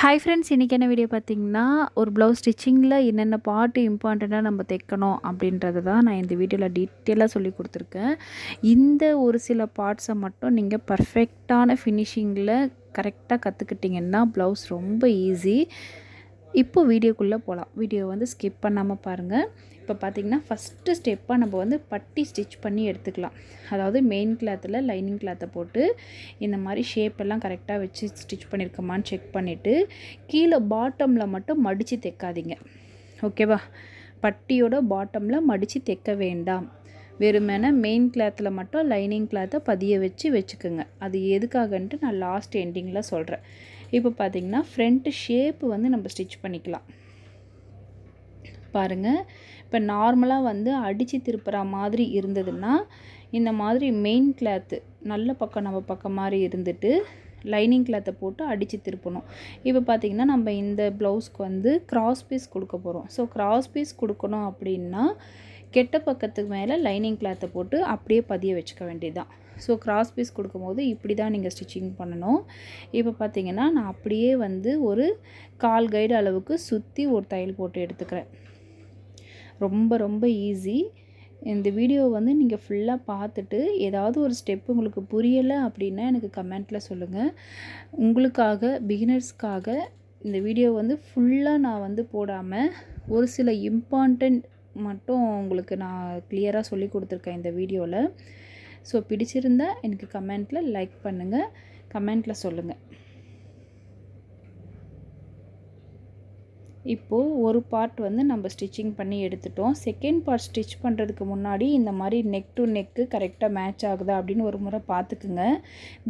Hi friends இன்றைக்கி என்ன video பார்த்தீங்கன்னா ஒரு ப்ளவுஸ் ஸ்டிச்சிங்கில் என்னென்ன பார்ட்டு இம்பார்ட்டண்ட்டாக நம்ம தைக்கணும் அப்படின்றது தான் நான் இந்த வீடியோவில் டீட்டெயிலாக சொல்லி கொடுத்துருக்கேன். இந்த ஒரு சில பார்ட்ஸை மட்டும் நீங்கள் பர்ஃபெக்டான ஃபினிஷிங்கில் கரெக்டாக கற்றுக்கிட்டிங்கன்னா ப்ளவுஸ் ரொம்ப ஈஸி இப்போது வீடியோக்குள்ளே போகலாம் வீடியோ வந்து ஸ்கிப் பண்ணாமல் பாருங்கள் இப்போ பார்த்திங்கன்னா ஃபஸ்ட்டு ஸ்டெப்பாக நம்ம வந்து பட்டி ஸ்டிச் பண்ணி எடுத்துக்கலாம். அதாவது மெயின் கிளாத்தில் லைனிங் கிளாத்தை போட்டு இந்த மாதிரி ஷேப் எல்லாம் கரெக்டாக வச்சு ஸ்டிச் பண்ணியிருக்கோமான்னு செக் பண்ணிவிட்டு கீழே பாட்டமில் மட்டும் மடித்து தைக்காதீங்க. ஓகேவா பட்டியோட பாட்டமில் மடித்து தைக்க வேண்டாம். வெறுமனே மெயின் கிளாத்தில் மட்டும் லைனிங் கிளாத்தை பதிய வச்சு வச்சுக்கோங்க. அது எதுக்காகன்ட்டு நான் லாஸ்ட் எண்டிங்கில் சொல்கிறேன் இப்போ பார்த்திங்கன்னா ஃப்ரண்ட்டு ஷேப்பு வந்து நம்ம ஸ்டிச் பண்ணிக்கலாம். பாருங்கள் இப்போ நார்மலாக வந்து அடித்து திருப்புற மாதிரி இருந்ததுன்னா இந்த மாதிரி மெயின் கிளாத்து நல்ல பக்கம் நம்ம பக்கம் மாதிரி இருந்துட்டு லைனிங் கிளாத்தை போட்டு அடித்து திருப்பணும். இப்போ பார்த்திங்கன்னா நம்ம இந்த ப்ளவுஸ்க்கு வந்து கிராஸ் பீஸ் கொடுக்க போகிறோம் ஸோ கிராஸ் பீஸ் கொடுக்கணும் அப்படின்னா கெட்ட பக்கத்துக்கு மேலே லைனிங் கிளாத்தை போட்டு அப்படியே பதிய வச்சுக்க வேண்டியதுதான். ஸோ கிராஸ் பீஸ் கொடுக்கும்போது இப்படி தான் நீங்கள் ஸ்டிச்சிங் பண்ணணும். இப்போ பார்த்தீங்கன்னா நான் அப்படியே வந்து ஒரு கால் கைடு அளவுக்கு சுற்றி ஒரு தையல் போட்டு எடுத்துக்கிறேன். ரொம்ப ரொம்ப ஈஸி இந்த வீடியோ வந்து நீங்கள் ஃபுல்லாக பார்த்துட்டு ஏதாவது ஒரு ஸ்டெப் உங்களுக்கு புரியலை அப்படின்னா எனக்கு கமெண்ட்டில் சொல்லுங்கள் உங்களுக்காக பிகினர்ஸ்க்காக இந்த வீடியோ வந்து ஃபுல்லாக நான் வந்து போடாமல் ஒரு சில இம்பார்ட்டண்ட் மட்டும் உங்களுக்கு நான் கிளியராக சொல்லி கொடுத்துருக்கேன் இந்த வீடியோவில் ஸோ பிடிச்சிருந்தா எனக்கு கமெண்ட்டில் லைக் பண்ணுங்கள் கமெண்ட்டில் சொல்லுங்கள் இப்போது ஒரு பார்ட் வந்து நம்ம ஸ்டிச்சிங் பண்ணி எடுத்துட்டோம். செகண்ட் பார்ட் ஸ்டிச் பண்ணுறதுக்கு முன்னாடி இந்த மாதிரி நெக் டு நெக்கு கரெக்டாக மேட்ச் ஆகுதா அப்படின்னு ஒரு முறை பார்த்துக்குங்க.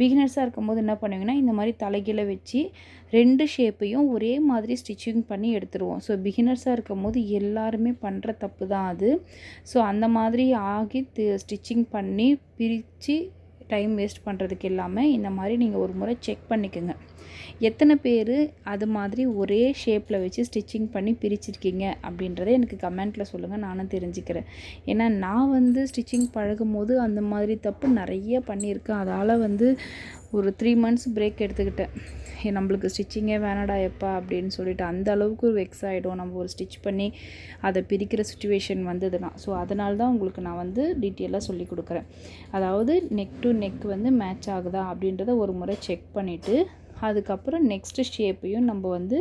பிகினர்ஸாக இருக்கும்போது என்ன பண்ணுவீங்கன்னா இந்த மாதிரி தலைகீழ வச்சு ரெண்டு ஷேப்பையும் ஒரே மாதிரி ஸ்டிச்சிங் பண்ணி எடுத்துருவோம். ஸோ பிகினர்ஸாக இருக்கும்போது எல்லாருமே பண்ணுற தப்பு தான் அது. ஸோ அந்த மாதிரி ஆகி ஸ்டிச்சிங் பண்ணி பிரித்து டைம் வேஸ்ட் பண்ணுறதுக்கு இல்லாமல் இந்த மாதிரி நீங்கள் ஒரு முறை செக் பண்ணிக்கோங்க. எத்தனை பேர் அது மாதிரி ஒரே ஷேப்பில் வச்சு ஸ்டிச்சிங் பண்ணி பிரிச்சிருக்கீங்க அப்படின்றத எனக்கு கமெண்ட்டில் சொல்லுங்கள் நானும் தெரிஞ்சுக்கிறேன். ஏன்னா நான் வந்து ஸ்டிச்சிங் பழகும் போது அந்த மாதிரி தப்பு நிறைய பண்ணியிருக்கேன். அதால் வந்து ஒரு த்ரீ மந்த்ஸ் பிரேக் எடுத்துக்கிட்டேன். நம்மளுக்கு ஸ்டிச்சிங்கே வேணாடா எப்பா அப்படின்னு சொல்லிட்டு அந்த அளவுக்கு வெக்ஸ் ஆகிடும் நம்ம ஒரு ஸ்டிச் பண்ணி அதை பிரிக்கிற சுச்சுவேஷன் வந்ததுன்னா. ஸோ அதனால தான் உங்களுக்கு நான் வந்து டீட்டெயிலாக சொல்லி கொடுக்குறேன். அதாவது நெக் டு நெக் வந்து மேட்ச் ஆகுதா அப்படின்றத ஒரு முறை செக் பண்ணிவிட்டு அதுக்கப்புறம் நெக்ஸ்ட்டு ஷேப்பையும் நம்ம வந்து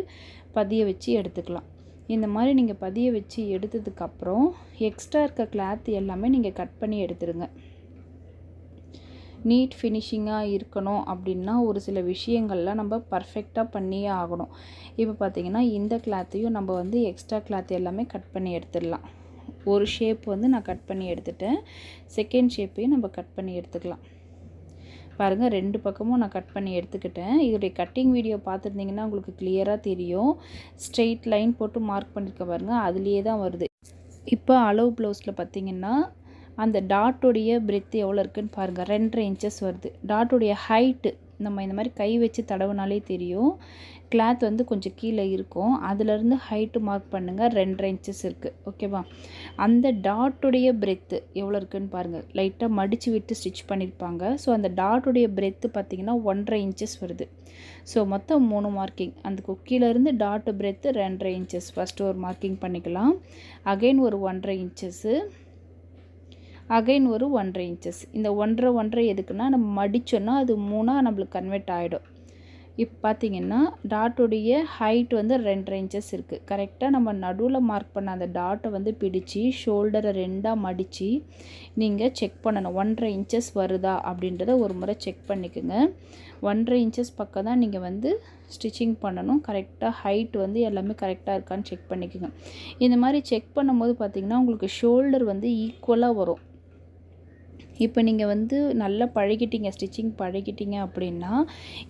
பதிய வச்சு எடுத்துக்கலாம். இந்த மாதிரி நீங்கள் பதிய வச்சு எடுத்ததுக்கப்புறம் எக்ஸ்ட்ரா இருக்க கிளாத் எல்லாமே நீங்கள் கட் பண்ணி எடுத்துருங்க. நீட் ஃபினிஷிங்காக இருக்கணும் அப்படின்னா ஒரு சில விஷயங்கள்லாம் நம்ம பர்ஃபெக்டாக பண்ணியே ஆகணும். இப்போ பார்த்திங்கன்னா இந்த கிளாத்தையும் நம்ம வந்து எக்ஸ்ட்ரா கிளாத் எல்லாமே கட் பண்ணி எடுத்துடலாம். ஒரு ஷேப் வந்து நான் கட் பண்ணி எடுத்துட்டேன். செகண்ட் ஷேப்பையும் நம்ம கட் பண்ணி எடுத்துக்கலாம். பாருங்கள் ரெண்டு பக்கமும் நான் கட் பண்ணி எடுத்துக்கிட்டேன். இதோடைய கட்டிங் வீடியோ பார்த்துருந்தீங்கன்னா உங்களுக்கு கிளியராக தெரியும். ஸ்ட்ரெயிட் லைன் போட்டு மார்க் பண்ணியிருக்க பாருங்கள் அதுலேயே தான் வருது. இப்போ அளவு ப்ளவுஸில் பார்த்தீங்கன்னா அந்த டாட்டுடைய பிரெத் எவ்வளோ இருக்குதுன்னு பாருங்கள் ரெண்டரை இன்ச்சஸ் வருது. டாட்டுடைய ஹைட்டு நம்ம இந்த மாதிரி கை வச்சு தடவுனாலே தெரியும். கிளாத் வந்து கொஞ்சம் கீழே இருக்கும். அதுலேருந்து ஹைட்டு மார்க் பண்ணுங்கள் ரெண்டரை இன்ச்சஸ் இருக்குது ஓகேவா அந்த டாட்டுடைய பிரெத்து எவ்வளோ இருக்குதுன்னு பாருங்கள் லைட்டாக மடித்து விட்டு ஸ்டிச் பண்ணியிருப்பாங்க ஸோ அந்த டாட்டுடைய பிரெத்து பார்த்திங்கன்னா ஒன்றரை இன்ச்சஸ் வருது. ஸோ மொத்தம் மூணு மார்க்கிங் அந்த குக்கியிலேருந்து டாட்டு பிரெத்து ரெண்டரை இன்ச்சஸ் ஃபஸ்ட்டு ஒரு மார்க்கிங் பண்ணிக்கலாம். அகைன் ஒரு ஒன்றரை இன்ச்சஸ்ஸு அகைன் ஒரு ஒன்றரை இன்ச்சஸ் இந்த ஒன்றரை ஒன்றரை எதுக்குன்னா நம்ம மடித்தோன்னா அது மூணாக நம்மளுக்கு கன்வெர்ட் ஆகிடும் இப்போ பார்த்தீங்கன்னா டாட்டுடைய ஹைட் வந்து ரெண்டரை இன்ச்சஸ் இருக்குது கரெக்டாக நம்ம நடுவில் மார்க் பண்ண அந்த டாட்டை வந்து பிடிச்சி ஷோல்டரை ரெண்டாக மடித்து நீங்கள் செக் பண்ணணும். ஒன்றரை இன்ச்சஸ் வருதா அப்படின்றத ஒரு முறை செக் பண்ணிக்கோங்க. ஒன்றரை இன்ச்சஸ் பக்கம் தான் நீங்கள் வந்து ஸ்டிச்சிங் பண்ணணும். கரெக்டாக ஹைட் வந்து எல்லாமே கரெக்டாக இருக்கான்னு செக் பண்ணிக்கோங்க. இந்த மாதிரி செக் பண்ணும்போது பார்த்திங்கன்னா உங்களுக்கு ஷோல்டர் வந்து ஈக்குவலாக வரும். இப்போ நீங்கள் வந்து நல்லா பழகிட்டீங்க ஸ்டிச்சிங் பழகிட்டீங்க அப்படின்னா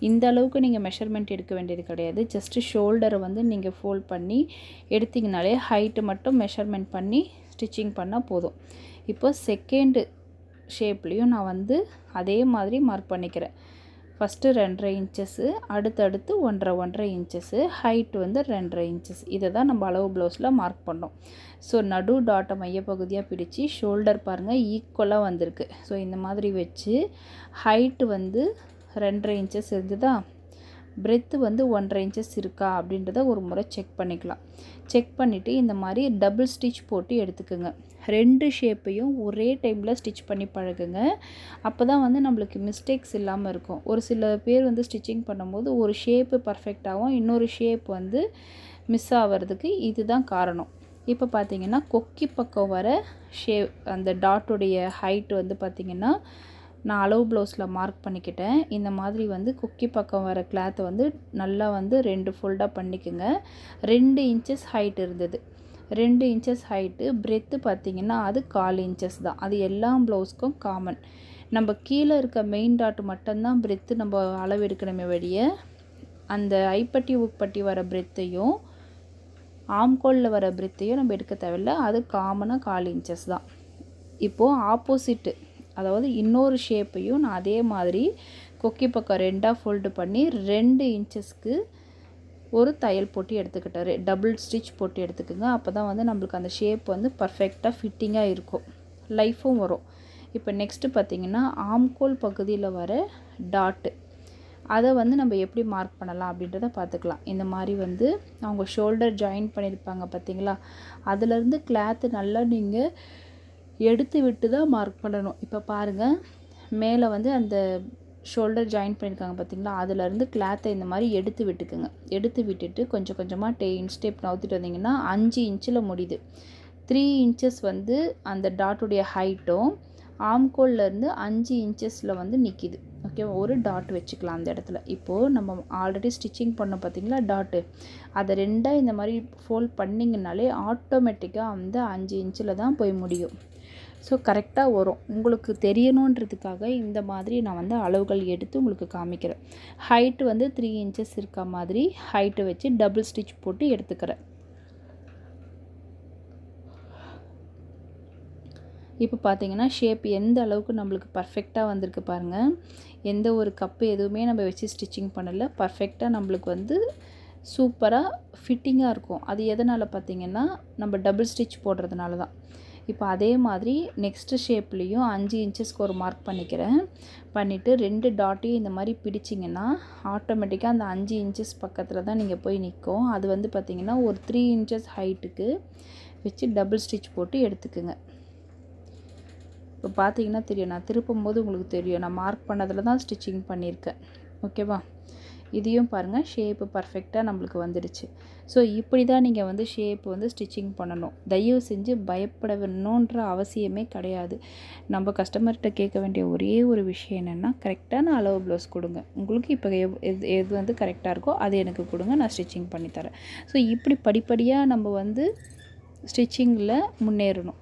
இந்த அளவுக்கு நீங்கள் மெஷர்மெண்ட் எடுக்க வேண்டியது கிடையாது. ஜஸ்ட்டு ஷோல்டரை வந்து நீங்கள் ஃபோல்ட் பண்ணி எடுத்திங்கனாலே ஹைட்டு மட்டும் மெஷர்மெண்ட் பண்ணி ஸ்டிச்சிங் பண்ணால் போதும். இப்போ செகண்டு ஷேப்லேயும் நான் வந்து அதே மாதிரி மார்க் பண்ணிக்கிறேன். ஃபஸ்ட்டு ரெண்டரை இன்ச்சஸ்ஸு அடுத்தடுத்து ஒன்றரை ஒன்றரை இன்ச்சஸ்ஸு ஹைட் வந்து ரெண்டரை இன்ச்சஸ் இதை தான் நம்ம அளவு ப்ளவுஸில் மார்க் பண்ணோம். ஸோ நடு டாட்டை மையப்பகுதியாக பிடிச்சி ஷோல்டர் பாருங்கள் ஈக்குவலாக வந்திருக்கு. ஸோ இந்த மாதிரி வச்சு ஹைட்டு வந்து ரெண்டரை இன்ச்சஸ் இருந்துதா? பிரெத்து வந்து ஒன்றரை இன்ச்சஸ் இருக்கா அப்படின்றத ஒரு முறை செக் பண்ணிக்கலாம். செக் பண்ணிவிட்டு இந்த மாதிரி டபுள் ஸ்டிச் போட்டு எடுத்துக்கோங்க. ரெண்டு ஷேப்பையும் ஒரே டைமில் ஸ்டிச் பண்ணி பழகுங்க. அப்போ தான் வந்து நம்மளுக்கு மிஸ்டேக்ஸ் இல்லாமல் இருக்கும். ஒரு சில பேர் வந்து ஸ்டிச்சிங் பண்ணும்போது ஒரு ஷேப்பு பர்ஃபெக்டாகவும் இன்னொரு ஷேப் வந்து மிஸ் ஆகிறதுக்கு இதுதான் காரணம். இப்போ பார்த்தீங்கன்னா கொக்கி பக்கம் வர ஷே அந்த டாட்டுடைய ஹைட் வந்து பார்த்திங்கன்னா நான் அளவு ப்ளவுஸில் மார்க் பண்ணிக்கிட்டேன். இந்த மாதிரி வந்து குக்கி பக்கம் வர கிளாத்தை வந்து நல்லா வந்து ரெண்டு ஃபோல்டாக பண்ணிக்கோங்க. ரெண்டு இன்ச்சஸ் ஹைட் இருந்தது. ரெண்டு இன்ச்சஸ் ஹைட்டு பிரெத்து பார்த்திங்கன்னா அது கால் இன்ச்சஸ் தான். அது எல்லா ப்ளவுஸ்க்கும் காமன் நம்ம கீழே இருக்க மெயின் டாட் மட்டும்தான் பிரெத்து நம்ம அளவு எடுக்கணுமே வழிய அந்த ஐப்பட்டி உப்பட்டி வர பிரெத்தையும் ஆம்கோலில் வர பிரெத்தையும் நம்ம எடுக்க தேவையில்ல. அது காமனாக கால் இன்ச்சஸ் தான். இப்போது ஆப்போசிட்டு அதாவது இன்னொரு ஷேப்பையும் நான் அதே மாதிரி கொக்கி பக்கம் ரெண்டாக ஃபோல்டு பண்ணி ரெண்டு இன்ச்சஸ்க்கு ஒரு தையல் போட்டு எடுத்துக்கிட்டாரு டபுள் ஸ்டிச் போட்டு எடுத்துக்கோங்க. அப்போ தான் வந்து நம்மளுக்கு அந்த ஷேப் வந்து பர்ஃபெக்டாக ஃபிட்டிங்காக இருக்கும். லைஃப்பும் வரும். இப்போ நெக்ஸ்ட்டு பார்த்திங்கன்னா ஆம்கோல் பகுதியில் வர டாட்டு அதை வந்து நம்ம எப்படி மார்க் பண்ணலாம் அப்படின்றத பார்த்துக்கலாம். இந்த மாதிரி வந்து அவங்க ஷோல்டர் ஜாயின் பண்ணியிருப்பாங்க பார்த்தீங்களா? அதுலேருந்து கிளாத்து நல்லா நீங்கள் எடுத்து விட்டு தான் மார்க் பண்ணணும். இப்போ பாருங்கள் மேலே வந்து அந்த ஷோல்டர் ஜாயின் பண்ணியிருக்காங்க பார்த்தீங்களா அதுலேருந்து கிளாத்தை இந்த மாதிரி எடுத்து விட்டுக்குங்க. எடுத்து விட்டுட்டு கொஞ்சம் கொஞ்சமாக டே ஸ்டெப் நவுத்திட்டு வந்தீங்கன்னா அஞ்சு இன்ச்சில் முடியுது. த்ரீ இன்ச்சஸ் வந்து அந்த டாட்டுடைய ஹைட்டும் ஆம்கோல்லேருந்து அஞ்சு இன்ச்சஸில் வந்து நிற்கிது ஓகே ஒரு டாட் வச்சுக்கலாம் அந்த இடத்துல. இப்போது நம்ம ஆல்ரெடி ஸ்டிச்சிங் பண்ணோம் பார்த்தீங்களா டாட்டு அதை ரெண்டாக இந்த மாதிரி ஃபோல்ட் பண்ணிங்கனாலே ஆட்டோமேட்டிக்காக வந்து அஞ்சு இன்ச்சில் தான் போய் முடியும். ஸோ கரெக்டாக வரும். உங்களுக்கு தெரியணுன்றதுக்காக இந்த மாதிரி நான் வந்து அளவுகள் எடுத்து உங்களுக்கு காமிக்கிறேன். ஹைட்டு வந்து த்ரீ இன்ச்சஸ் இருக்க மாதிரி ஹைட்டு வச்சு டபுள் ஸ்டிச் போட்டு எடுத்துக்கிறேன். இப்போ பார்த்தீங்கன்னா ஷேப் எந்த அளவுக்கு நம்மளுக்கு பர்ஃபெக்டாக வந்திருக்கு பாருங்கள் எந்த ஒரு கப்பு எதுவுமே நம்ம வச்சு ஸ்டிச்சிங் பண்ணலை. பர்ஃபெக்டாக நம்மளுக்கு வந்து சூப்பராக ஃபிட்டிங்காக இருக்கும். அது எதனால் பார்த்திங்கன்னா நம்ம டபுள் ஸ்டிச் போடுறதுனால தான். இப்போ அதே மாதிரி நெக்ஸ்ட்டு ஷேப்லேயும் அஞ்சு இன்ச்சஸ்க்கு ஒரு மார்க் பண்ணிக்கிறேன். பண்ணிவிட்டு ரெண்டு டாட்டையும் இந்த மாதிரி பிடிச்சிங்கன்னா ஆட்டோமேட்டிக்காக அந்த அஞ்சு இன்ச்சஸ் பக்கத்தில் தான் நீங்கள் போய் நிற்கும் அது வந்து பார்த்திங்கன்னா ஒரு த்ரீ இன்ச்சஸ் ஹைட்டுக்கு வச்சு டபுள் ஸ்டிச் போட்டு எடுத்துக்குங்க. இப்போ பார்த்தீங்கன்னா தெரியும். நான் திருப்பும் போது உங்களுக்கு தெரியும். நான் மார்க் பண்ணதில் தான் ஸ்டிச்சிங் பண்ணியிருக்கேன் ஓகேவா இதையும் பாருங்கள் ஷேப்பு பர்ஃபெக்டாக நம்மளுக்கு வந்துடுச்சு. ஸோ இப்படி தான் நீங்கள் வந்து ஷேப் வந்து ஸ்டிச்சிங் பண்ணணும். தயவு செஞ்சு பயப்பட வேணுன்ற அவசியமே கிடையாது. நம்ம கஸ்டமர்கிட்ட கேட்க வேண்டிய ஒரே ஒரு விஷயம் என்னென்னா கரெக்டான அளவு ப்ளவுஸ் கொடுங்க. உங்களுக்கு இப்போ எது எது வந்து கரெக்டாக இருக்கோ அது எனக்கு கொடுங்க நான் ஸ்டிச்சிங் பண்ணித்தரேன் ஸோ இப்படி படிப்படியாக நம்ம வந்து ஸ்டிச்சிங்கில் முன்னேறணும்.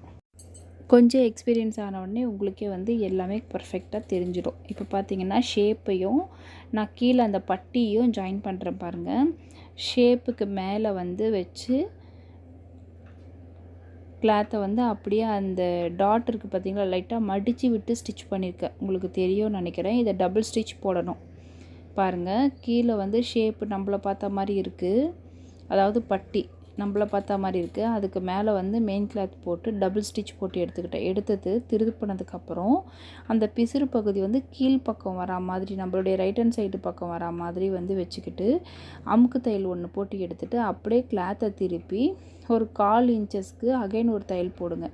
கொஞ்சம் எக்ஸ்பீரியன்ஸ் ஆனவுடனே உங்களுக்கே வந்து எல்லாமே பர்ஃபெக்டாக தெரிஞ்சிடும். இப்போ பார்த்தீங்கன்னா ஷேப்பையும் நான் கீழே அந்த பட்டியும் ஜாயின் பண்ணுறேன் பாருங்கள் ஷேப்புக்கு மேலே வந்து வச்சு கிளாத்தை வந்து அப்படியே அந்த டாட் இருக்குது பார்த்தீங்களா லைட்டாக மடித்து விட்டு ஸ்டிச் பண்ணியிருக்கேன் உங்களுக்கு தெரியும்னு நினைக்கிறேன். இதை டபுள் ஸ்டிச் போடணும். பாருங்கள் கீழே வந்து ஷேப்பு நம்மளை பார்த்த மாதிரி இருக்குது அதாவது பட்டி. நம்மள பார்த்தா மாதிரி இருக்குது அதுக்கு மேலே வந்து மெயின் கிளாத் போட்டு டபுள் ஸ்டிச் போட்டு எடுத்துக்கிட்டேன். எடுத்தது திருப்பினதுக்கப்புறம் அந்த பிசிறு பகுதி வந்து கீழ் பக்கம் வரா மாதிரி நம்மளுடைய ரைட் ஹேண்ட் சைடு பக்கம் வரா மாதிரி வந்து வச்சுக்கிட்டு அமுக்கு தையல் ஒன்று போட்டு எடுத்துகிட்டு அப்படியே கிளாத்தை திருப்பி ஒரு கால் இன்ச்சஸ்க்கு அகைன் ஒரு தையல் போடுங்க.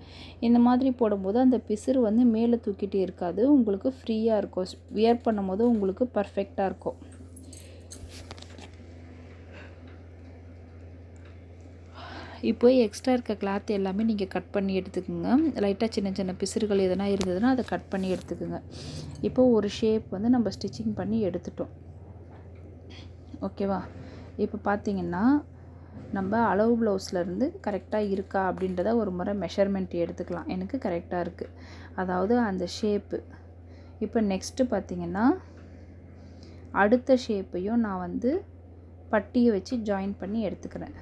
இந்த மாதிரி போடும்போது அந்த பிசிறு வந்து மேலே தூக்கிட்டே இருக்காது. உங்களுக்கு ஃப்ரீயாக இருக்கும். வியர் பண்ணும்போது உங்களுக்கு பர்ஃபெக்டாக இருக்கும். இப்போ எக்ஸ்ட்ரா இருக்க கிளாத் எல்லாமே நீங்கள் கட் பண்ணி எடுத்துக்கோங்க. லைட்டாக சின்ன சின்ன பிசுறுகள் எதனா இருந்ததுன்னா அதை கட் பண்ணி எடுத்துக்கோங்க. இப்போது ஒரு ஷேப் வந்து நம்ம ஸ்டிச்சிங் பண்ணி எடுத்துட்டோம். ஓகேவா? இப்போ பார்த்தீங்கன்னா நம்ம அளவு ப்ளவுஸ்லேருந்து கரெக்டாக இருக்கா அப்படின்றத ஒரு முறை மெஷர்மெண்ட் எடுத்துக்கலாம். எனக்கு கரெக்டாக இருக்குது அதாவது அந்த ஷேப்பு இப்போ நெக்ஸ்ட்டு பார்த்திங்கன்னா அடுத்த ஷேப்பையும் நான் வந்து பட்டியை வச்சு ஜாயின் பண்ணி எடுத்துக்கிறேன்.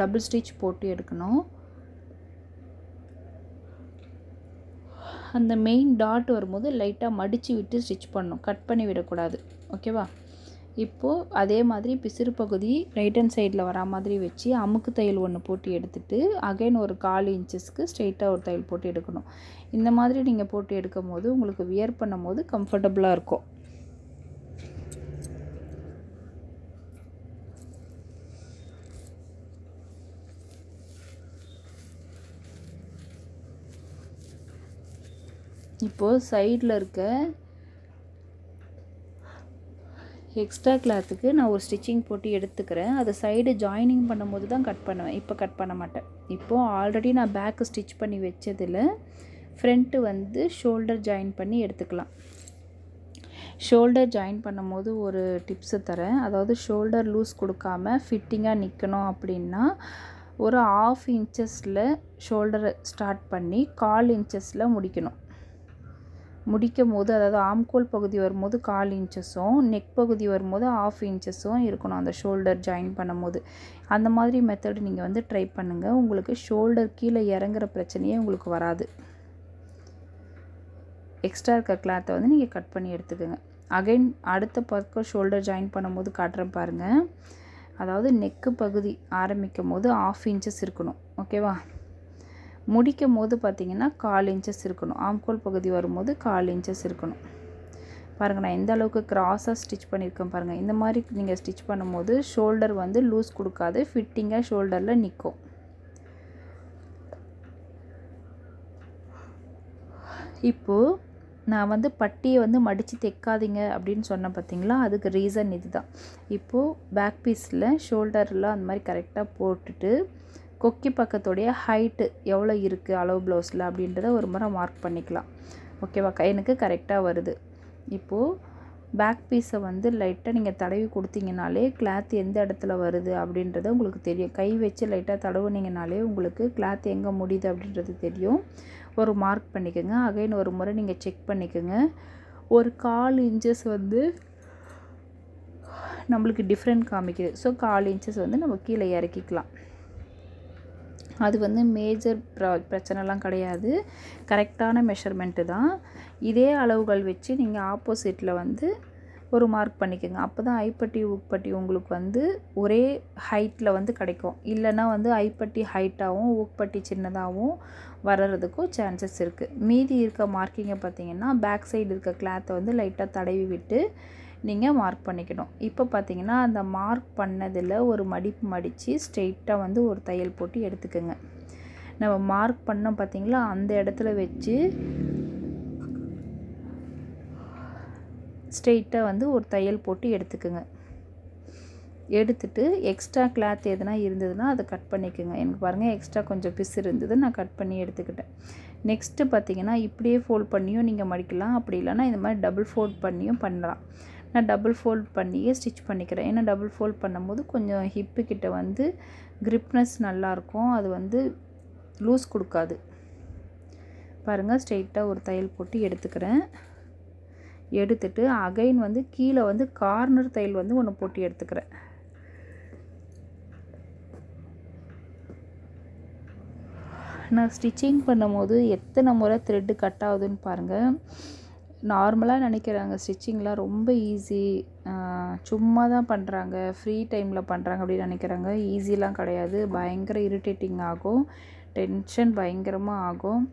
டபுள் ஸ்டிச் போட்டு எடுக்கணும். அந்த மெயின் டாட் வரும்போது லைட்டாக மடித்து விட்டு ஸ்டிச் பண்ணணும். கட் பண்ணி விடக்கூடாது. ஓகேவா இப்போது அதே மாதிரி பிசிறு பகுதி ரைட் ஹேண்ட் சைடில் வரா மாதிரி வச்சு அமுக்கு தையல் ஒன்று போட்டு எடுத்துட்டு அகைன் ஒரு கால் இன்ச்சஸ்க்கு ஸ்ட்ரெயிட்டாக ஒரு தையல் போட்டு எடுக்கணும். இந்த மாதிரி நீங்கள் போட்டு எடுக்கும் போது உங்களுக்கு வியர் பண்ணும் போது கம்ஃபர்டபுளாக இருக்கும். இப்போது சைடில் இருக்க எக்ஸ்ட்ரா கிளாத்துக்கு நான் ஒரு ஸ்டிச்சிங் போட்டு எடுத்துக்கிறேன். அதை சைடு ஜாயினிங் பண்ணும்போது தான் கட் பண்ணுவேன். இப்போ கட் பண்ண மாட்டேன். இப்போது ஆல்ரெடி நான் பேக்கு ஸ்டிச் பண்ணி வச்சதில் ஃப்ரண்ட்டு வந்து ஷோல்டர் ஜாயின் பண்ணி எடுத்துக்கலாம். ஷோல்டர் ஜாயின் பண்ணும்போது ஒரு டிப்ஸு தரேன். அதாவது ஷோல்டர் லூஸ் கொடுக்காம ஃபிட்டிங்காக நிற்கணும் அப்படின்னா ஒரு ஆஃப் இன்ச்சஸில் ஷோல்டரை ஸ்டார்ட் பண்ணி கால் இன்ச்சஸில் முடிக்கணும். முடிக்கும் போது அதாவது ஆம்கோல் பகுதி வரும்போது கால் இன்ச்சஸும் நெக் பகுதி வரும்போது ஆஃப் இன்ச்சஸும் இருக்கணும் அந்த ஷோல்டர் ஜாயின் பண்ணும்போது. அந்த மாதிரி மெத்தடு நீங்கள் வந்து ட்ரை பண்ணுங்கள் உங்களுக்கு ஷோல்டர் கீழே இறங்குற பிரச்சனையே உங்களுக்கு வராது. எக்ஸ்ட்ரா இருக்க கிளாத்தை வந்து நீங்கள் கட் பண்ணி எடுத்துக்கோங்க. அகைன் அடுத்த பக்கம் ஷோல்டர் ஜாயின் பண்ணும்போது காட்டுறேன் பாருங்கள் அதாவது நெக்கு பகுதி ஆரம்பிக்கும் போது ஆஃப் இன்ச்சஸ் இருக்கணும் ஓகேவா முடிக்கும் போது பார்த்திங்கன்னா கால் இன்ச்சஸ் இருக்கணும். ஆம்கோல் பகுதி வரும்போது கால் இன்ச்சஸ் இருக்கணும். பாருங்கள் நான் எந்த அளவுக்கு க்ராஸாக ஸ்டிச் பண்ணியிருக்கேன் பாருங்கள் இந்த மாதிரி நீங்கள் ஸ்டிச் பண்ணும்போது ஷோல்டர் வந்து லூஸ் கொடுக்காது. ஃபிட்டிங்காக ஷோல்டரில் நிற்கும் இப்போது நான் வந்து பட்டியை வந்து மடித்து தைக்காதீங்க அப்படின்னு சொன்னேன் பார்த்தீங்களா? அதுக்கு ரீசன் இது தான் இப்போது பேக் பீஸில் ஷோல்டரில் அந்த மாதிரி கரெக்டாக போட்டுட்டு கொக்கி பக்கத்துடைய ஹைட்டு எவ்வளோ இருக்குது அளவு ப்ளவுஸில் அப்படின்றத ஒரு முறை மார்க் பண்ணிக்கலாம். ஓகேவா எனக்கு கரெக்டாக வருது. இப்போது பேக் பீஸை வந்து லைட்டாக நீங்கள் தடவி கொடுத்தீங்கனாலே கிளாத் எந்த இடத்துல வருது அப்படின்றத உங்களுக்கு தெரியும். கை வச்சு லைட்டாக தடவுனீங்கனாலே உங்களுக்கு கிளாத் எங்கே முடியுது அப்படின்றது தெரியும். ஒரு மார்க் பண்ணிக்கோங்க. அகைன் ஒரு முறை நீங்கள் செக் பண்ணிக்கோங்க. ஒரு கால் இன்ச்சஸ் வந்து நம்மளுக்கு டிஃப்ரெண்ட் காமிக்குது. ஸோ கால் இன்ச்சஸ் வந்து நம்ம கீழே இறக்கிக்கலாம். அது வந்து மேஜர் ப்ரா பிரச்சனைலாம் கிடையாது. கரெக்டான மெஷர்மெண்ட்டு தான். இதே அளவுகள் வச்சு நீங்கள் ஆப்போசிட்டில் வந்து ஒரு மார்க் பண்ணிக்கோங்க. அப்போ தான் ஐப்பட்டி ஊக்பட்டி உங்களுக்கு வந்து ஒரே ஹைட்டில் வந்து கிடைக்கும். இல்லைன்னா வந்து ஐப்பட்டி ஹைட்டாகவும் ஊக்பட்டி சின்னதாகவும் வர்றதுக்கும் சான்சஸ் இருக்குது மீதி இருக்க மார்க்கிங்கை பார்த்தீங்கன்னா பேக் சைடு இருக்க கிளாத்தை வந்து லைட்டாக தடவி விட்டு நீங்கள் மார்க் பண்ணிக்கணும். இப்போ பார்த்தீங்கன்னா அந்த மார்க் பண்ணதில் ஒரு மடிப்பு மடித்து ஸ்ட்ரெயிட்டாக வந்து ஒரு தையல் போட்டு எடுத்துக்கோங்க. நம்ம மார்க் பண்ணோம் பார்த்தீங்களா அந்த இடத்துல வச்சு ஸ்ட்ரெயிட்டாக வந்து ஒரு தையல் போட்டு எடுத்துக்கோங்க. எடுத்துட்டு எக்ஸ்ட்ரா கிளாத் எதுனா இருந்ததுன்னா அதை கட் பண்ணிக்கோங்க. எனக்கு பாருங்கள் எக்ஸ்ட்ரா கொஞ்சம் பிஸ் இருந்தது நான் கட் பண்ணி எடுத்துக்கிட்டேன். நெக்ஸ்ட்டு பார்த்தீங்கன்னா இப்படியே ஃபோல்ட் பண்ணியும் நீங்கள் மடிக்கலாம். அப்படி இல்லைன்னா இந்த மாதிரி டபுள் ஃபோல்ட் பண்ணியும் பண்ணலாம். நான் டபுள் ஃபோல்ட் பண்ணியே ஸ்டிச் பண்ணிக்கிறேன். ஏன்னா டபுள் ஃபோல்ட் பண்ணும்போது கொஞ்சம் ஹிப்பு கிட்ட வந்து கிரிப்னஸ் நல்லாயிருக்கும் அது வந்து லூஸ் கொடுக்காது. பாருங்கள் ஸ்ட்ரெயிட்டாக ஒரு தையல் போட்டு எடுத்துக்கிறேன். எடுத்துட்டு அகைன் வந்து கீழே வந்து கார்னர் தையல் வந்து ஒன்று போட்டு எடுத்துக்கிறேன். நான் ஸ்டிச்சிங் பண்ணும்போது எத்தனை முறை த்ரெட்டு கட் ஆகுதுன்னு பாருங்கள் நார்மலாக நினைக்கிறாங்க. ஸ்டிச்சிங்லாம் ரொம்ப ஈஸி சும்மா தான் பண்ணுறாங்க ஃப்ரீ டைமில் பண்ணுறாங்க அப்படின்னு நினைக்கிறாங்க. ஈஸிலாம் கிடையாது. பயங்கர இரிட்டேட்டிங் ஆகும். டென்ஷன் பயங்கரமாக ஆகும்.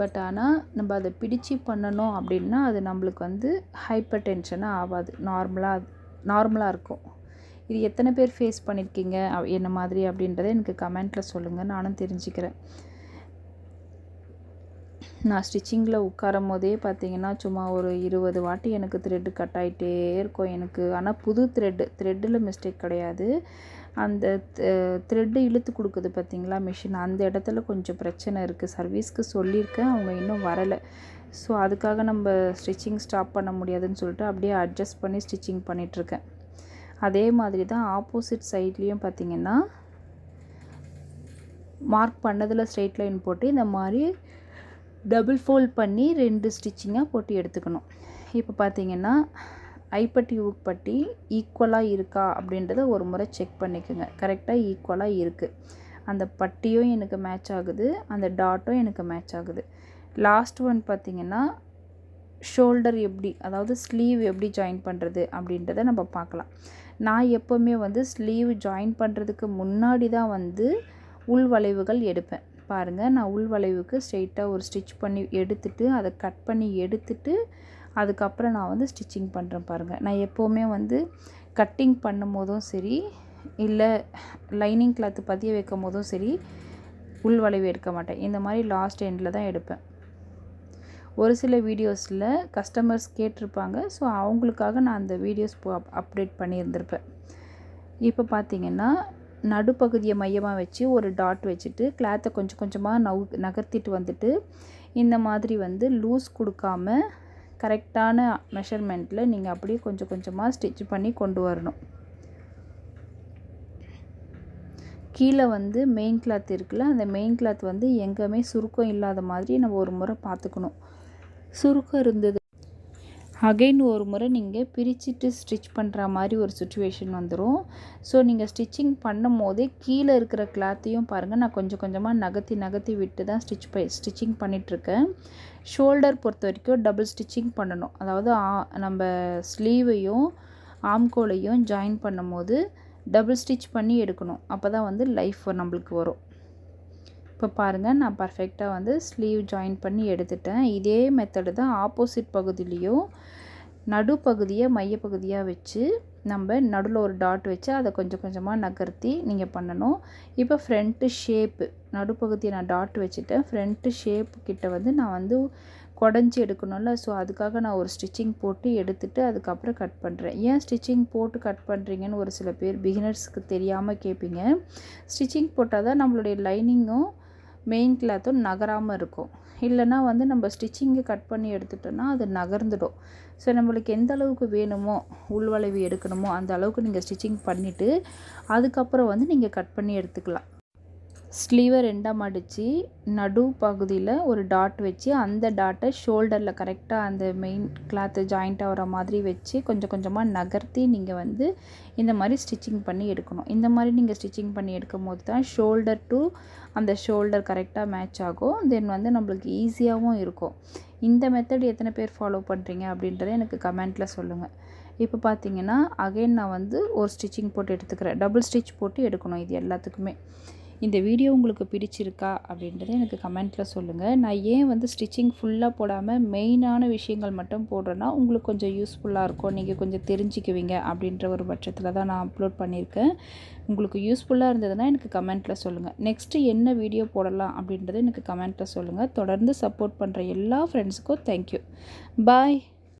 பட் ஆனால் நம்ம அதை பிடிச்சு பண்ணணும் அப்படின்னா அது நம்மளுக்கு வந்து ஹைப்பர் டென்ஷனாக ஆகாது. நார்மலாக நார்மலாக இருக்கும். இது எத்தனை பேர் ஃபேஸ் பண்ணியிருக்கீங்க என்ன மாதிரி அப்படின்றத எனக்கு கமெண்ட்டில் சொல்லுங்கள் நானும் தெரிஞ்சுக்கிறேன். நான் ஸ்டிச்சிங்கில் உட்காரும் போதே பார்த்தீங்கன்னா சும்மா ஒரு இருபது வாட்டி எனக்கு த்ரெட்டு கட் ஆகிட்டே இருக்கும் எனக்கு. ஆனால் புது த்ரெட்டு த்ரெட்டில் மிஸ்டேக் கிடையாது. அந்த த்ரெட்டு இழுத்து கொடுக்குது பார்த்தீங்களா மிஷின் அந்த இடத்துல கொஞ்சம் பிரச்சனை இருக்குது சர்வீஸ்க்கு சொல்லியிருக்கேன் அவங்க இன்னும் வரலை. ஸோ அதுக்காக நம்ம ஸ்டிச்சிங் ஸ்டாப் பண்ண முடியாதுன்னு சொல்லிட்டு அப்படியே அட்ஜஸ்ட் பண்ணி ஸ்டிச்சிங் பண்ணிகிட்ருக்கேன் அதே மாதிரி தான் ஆப்போசிட் சைட்லேயும் பார்த்திங்கன்னா மார்க் பண்ணதில் ஸ்ட்ரெயிட் லைன் போட்டு இந்த மாதிரி டபுள் ஃபோல்ட் பண்ணி ரெண்டு ஸ்டிச்சிங்காக போட்டு எடுத்துக்கணும். இப்போ பார்த்தீங்கன்னா ஐப்பட்டி ஊக்பட்டி ஈக்குவலாக இருக்கா அப்படின்றத ஒரு முறை செக் பண்ணிக்கோங்க. கரெக்டாக ஈக்குவலாக இருக்குது அந்த பட்டியும் எனக்கு மேட்ச் ஆகுது அந்த டாட்டும் எனக்கு மேட்ச் ஆகுது. லாஸ்ட் ஒன் பார்த்திங்கன்னா ஷோல்டர் எப்படி அதாவது ஸ்லீவ் எப்படி ஜாயின் பண்ணுறது அப்படின்றத நம்ம பார்க்கலாம். நான் எப்போவுமே வந்து ஸ்லீவ் ஜாயின் பண்ணுறதுக்கு முன்னாடி தான் வந்து உள் வளைவுகள் எடுப்பேன். பாருங்கள் நான் உள் வளைவுக்கு ஸ்ட்ரெயிட்டாக ஒரு ஸ்டிச் பண்ணி எடுத்துட்டு அதை கட் பண்ணி எடுத்துட்டு அதுக்கப்புறம் நான் வந்து ஸ்டிச்சிங் பண்ணுறேன் பாருங்கள் நான் எப்போவுமே வந்து கட்டிங் பண்ணும் போதும் சரி இல்லை லைனிங் கிளாத்து பதிய வைக்கும் போதும் சரி உள் வளைவு எடுக்க மாட்டேன். இந்த மாதிரி லாஸ்ட் எண்டில் தான் எடுப்பேன். ஒரு சில வீடியோஸில் கஸ்டமர்ஸ் கேட்டிருப்பாங்க. ஸோ அவங்களுக்காக நான் அந்த வீடியோஸ் அப்டேட் பண்ணியிருந்திருப்பேன். இப்போ பார்த்தீங்கன்னா நடுப்பகுதியை மையமாக வச்சு ஒரு டாட் வச்சுட்டு கிளாத்தை கொஞ்சம் கொஞ்சமாக நவு நகர்த்திட்டு வந்துட்டு இந்த மாதிரி வந்து லூஸ் கொடுக்காம கரெக்டான மெஷர்மெண்ட்டில் நீங்கள் அப்படியே கொஞ்சம் கொஞ்சமாக ஸ்டிச் பண்ணி கொண்டு வரணும். கீழே வந்து மெயின் கிளாத் இருக்குல்ல அந்த மெயின் கிளாத் வந்து எங்கேயுமே சுருக்கம் இல்லாத மாதிரி நம்ம ஒரு முறை பார்த்துக்கணும். சுருக்கம் இருந்தது அகைன் ஒரு முறை நீங்கள் பிரிச்சுட்டு ஸ்டிச் பண்ணுற மாதிரி ஒரு சுச்சுவேஷன் வந்துடும் ஸோ நீங்கள் ஸ்டிச்சிங் பண்ணும் போதே கீழே இருக்கிற கிளாத்தையும் பாருங்கள் நான் கொஞ்சம் கொஞ்சமாக நகர்த்தி நகர்த்தி விட்டு தான் ஸ்டிச் ப ஸ்டிச்சிங் பண்ணிகிட்ருக்கேன் ஷோல்டர் பொறுத்த வரைக்கும் டபுள் ஸ்டிச்சிங் பண்ணணும். அதாவது நம்ம ஸ்லீவையும் ஆம்கோலையும் ஜாயின் பண்ணும்போது டபுள் ஸ்டிச் பண்ணி எடுக்கணும். அப்போ தான் வந்து லைஃப் நம்மளுக்கு வரும். இப்போ பாருங்கள் நான் பர்ஃபெக்டாக வந்து ஸ்லீவ் ஜாயின் பண்ணி எடுத்துட்டேன். இதே மெத்தடு தான் ஆப்போசிட் பகுதியிலையும் நடுப்பகுதியை மையப்பகுதியாக வச்சு நம்ம நடுவில் ஒரு டாட் வச்சு அதை கொஞ்சம் கொஞ்சமாக நகர்த்தி நீங்கள் பண்ணணும். இப்போ ஃப்ரண்ட்டு ஷேப்பு நடுப்பகுதியை நான் டாட் வச்சுட்டேன். ஃப்ரண்ட்டு ஷேப்பு கிட்ட வந்து நான் வந்து குடஞ்சி எடுக்கணும்ல ஸோ அதுக்காக நான் ஒரு ஸ்டிச்சிங் போட்டு எடுத்துகிட்டு அதுக்கப்புறம் கட் பண்ணுறேன் ஏன் ஸ்டிச்சிங் போட்டு கட் பண்ணுறீங்கன்னு ஒரு சில பேர் பிகினர்ஸ்க்கு தெரியாமல் கேட்பீங்க ஸ்டிச்சிங் போட்டால் தான் நம்மளுடைய லைனிங்கும் மெயின் கிளாத்தும் நகராமல் இருக்கும். இல்லைனா வந்து நம்ம ஸ்டிச்சிங்கு கட் பண்ணி எடுத்துட்டோன்னா அது நகர்ந்துடும். ஸோ நம்மளுக்கு எந்த அளவுக்கு வேணுமோ உள்வளைவு எடுக்கணுமோ அந்த அளவுக்கு நீங்கள் ஸ்டிச்சிங் பண்ணிவிட்டு அதுக்கப்புறம் வந்து நீங்கள் கட் பண்ணி எடுத்துக்கலாம். ஸ்லீவை ரெண்டாக மடித்து நடு பகுதியில் ஒரு டாட் வச்சு அந்த டாட்டை ஷோல்டரில் கரெக்டாக அந்த மெயின் கிளாத்து ஜாயிண்ட் ஆகிற மாதிரி வச்சு கொஞ்சம் கொஞ்சமாக நகர்த்தி நீங்கள் வந்து இந்த மாதிரி ஸ்டிச்சிங் பண்ணி எடுக்கணும். இந்த மாதிரி நீங்கள் ஸ்டிச்சிங் பண்ணி எடுக்கும் போது தான் ஷோல்டர் டு அந்த ஷோல்டர் கரெக்டாக மேட்ச் ஆகும். தென் வந்து நம்மளுக்கு ஈஸியாகவும் இருக்கும். இந்த மெத்தட் எத்தனை பேர் ஃபாலோ பண்ணுறீங்க அப்படின்றத எனக்கு கமெண்ட்டில் சொல்லுங்கள் இப்போ பார்த்தீங்கன்னா அகைன் நான் வந்து ஒரு ஸ்டிச்சிங் போட்டு எடுத்துக்கிறேன். டபுள் ஸ்டிச் போட்டு எடுக்கணும் இது எல்லாத்துக்குமே. இந்த வீடியோ உங்களுக்கு பிடிச்சிருக்கா அப்படின்றத எனக்கு கமெண்ட்டில் சொல்லுங்கள் நான் ஏன் வந்து ஸ்டிச்சிங் ஃபுல்லாக போடாமல் மெயினான விஷயங்கள் மட்டும் போடுறேன்னா உங்களுக்கு கொஞ்சம் யூஸ்ஃபுல்லாக இருக்கும். நீங்கள் கொஞ்சம் தெரிஞ்சுக்குவீங்க அப்படின்ற ஒரு பட்சத்தில் தான் நான் அப்லோட் பண்ணியிருக்கேன். உங்களுக்கு யூஸ்ஃபுல்லாக இருந்ததுன்னா எனக்கு கமெண்ட்டில் சொல்லுங்கள் நெக்ஸ்ட்டு என்ன வீடியோ போடலாம் அப்படின்றத எனக்கு கமெண்ட்டில் சொல்லுங்கள் தொடர்ந்து சப்போர்ட் பண்ணுற எல்லா ஃப்ரெண்ட்ஸுக்கும் தேங்க்யூ பாய்